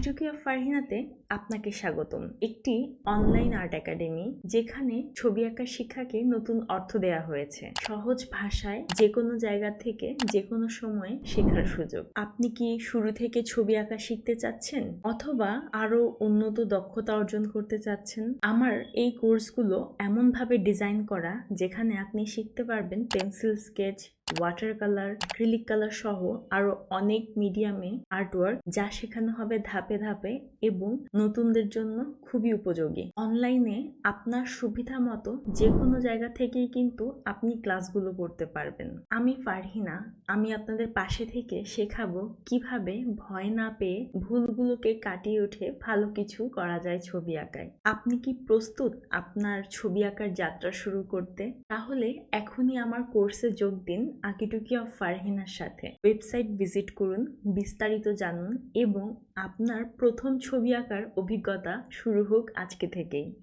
Of ফারহিনাতে আপনাকে স্বাগতম। একটি অনলাইন আর্ট একাডেমি যেখানে ছবি আঁকার শিক্ষাকে নতুন অর্থ দেওয়া হয়েছে। সহজ ভাষায় যে কোনো জায়গা থেকে যে কোনো সময়ে শেখার সুযোগ। আপনি কি শুরু থেকে ছবি আঁকা শিখতে চাচ্ছেন? অথবা আরও উন্নত দক্ষতা অর্জন করতে চাচ্ছেন? আমার এই কোর্সগুলো এমনভাবে ডিজাইন করা যেখানে আপনি শিখতে পারবেন pencil sketch water colour acrylic colour সহ আরও অনেক মিডিয়ামে আর্টওয়ার্ক যা শেখানো হবে ধাপে ধাপে এবং নতুনদের জন্য খুবই উপযোগী। অনলাইনে আপনার সুবিধা মতো যে কোনো জায়গা থেকেই কিন্তু আপনি ক্লাসগুলো করতে পারবেন। আমি ফারহিনা, আমি আপনাদের পাশে থেকে শেখাবো কীভাবে ভয় না পেয়ে ভুলগুলোকে কাটিয়ে উঠে ভালো কিছু করা যায় ছবি আঁকায়। আপনি কি প্রস্তুত আপনার ছবি আঁকার যাত্রা শুরু করতে? তাহলে এখনই আমার কোর্সে যোগ দিন। আঁকিটুকি অফ ফারহিনার সাথে। ওয়েবসাইট ভিজিট করুন, বিস্তারিত জানুন এবং আপনার প্রথম ছবি আঁকার অভিজ্ঞতা শুরু হোক আজকে থেকেই।